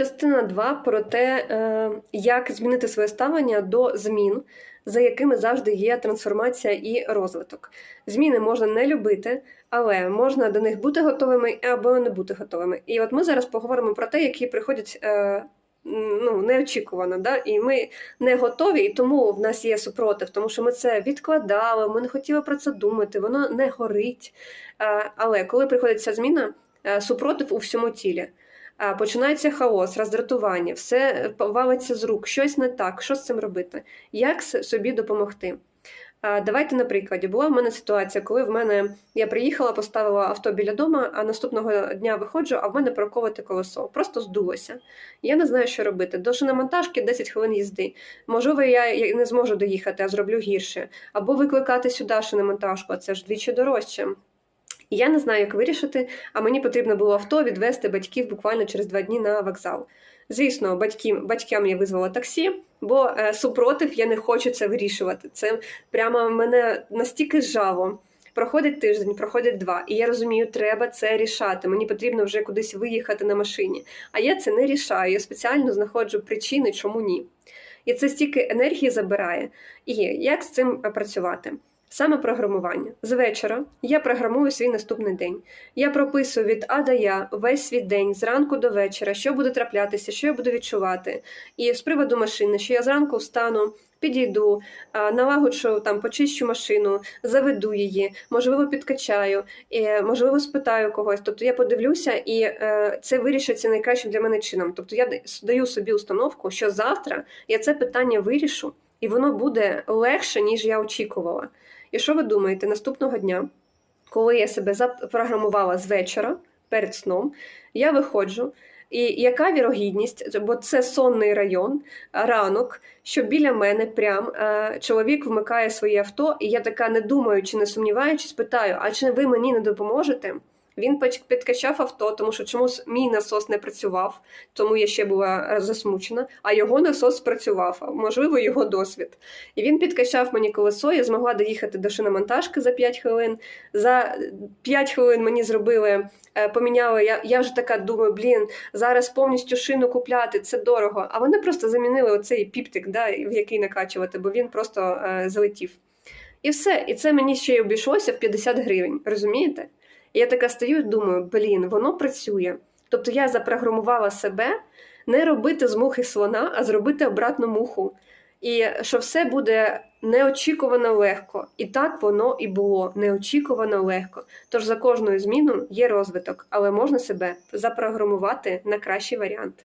Частина 2 про те, е, як змінити своє ставлення до змін, за якими завжди є трансформація і розвиток. Зміни можна не любити, але можна до них бути готовими або не бути готовими. І от ми зараз поговоримо про те, які приходять е, ну, неочікувано, да? і ми не готові, і тому в нас є супротив, тому що ми це відкладали, ми не хотіли про це думати, воно не горить. Е, Але коли приходить ця зміна, супротив у всьому тілі. Починається хаос, роздратування, все валиться з рук, щось не так. Що з цим робити? Як собі допомогти? Давайте на прикладі. Була в мене ситуація, коли в мене я приїхала, поставила авто біля дома, а наступного дня виходжу, а в мене проковите колесо. Просто здулося. Я не знаю, що робити. До шиномонтажки 10 хвилин їзди. Можливо, я не зможу доїхати, а зроблю гірше. Або викликати сюди шиномонтажку, а це ж двічі дорожче. І я не знаю, як вирішити, а мені потрібно було авто відвести батьків буквально через два дні на вокзал. Звісно, батьки, батькам я визвала таксі, бо е, супротив я не хочу це вирішувати. Це прямо мене настільки жало. Проходить тиждень, проходить два, і я розумію, треба це рішати. Мені потрібно вже кудись виїхати на машині. А я це не рішаю. Я спеціально знаходжу причини, чому ні. І це стільки енергії забирає. І як з цим е, працювати? Саме програмування. З вечора я програмую свій наступний день. Я прописую від А до Я весь свій день, зранку до вечора, що буде траплятися, що я буду відчувати. І з приводу машини, що я зранку встану, підійду, налагоджу там, почищу машину, заведу її, можливо, підкачаю, можливо, спитаю когось. Тобто я подивлюся, і е, це вирішиться найкращим для мене чином. Тобто я даю собі установку, що завтра я це питання вирішу, і воно буде легше, ніж я очікувала. І що ви думаєте, наступного дня, коли я себе запрограмувала з вечора перед сном, я виходжу. І яка вірогідність, бо це сонний район, ранок, що біля мене прям е, чоловік вмикає своє авто, і я така, не думаючи, не сумніваючись, питаю: а чи ви мені не допоможете? Він підкачав авто, тому що чомусь мій насос не працював, тому я ще була е, засмучена, а його насос спрацював, можливо, його досвід. І він підкачав мені колесо, я змогла доїхати до шиномонтажки за 5 хвилин. За 5 хвилин мені зробили, е, поміняли. Я, я вже така думаю, блін, зараз повністю шину купляти, це дорого. А вони просто замінили оцей піптик, да, в який накачувати, бо він просто е, залетів. І все. І це мені ще й обійшлося в 50 гривень. Розумієте? Я така стою і думаю, блін, воно працює. Тобто я запрограмувала себе не робити з мухи слона, а зробити обратну муху. І що все буде неочікувано легко. І так воно і було неочікувано легко. Тож за кожною зміною є розвиток, але можна себе запрограмувати на кращий варіант.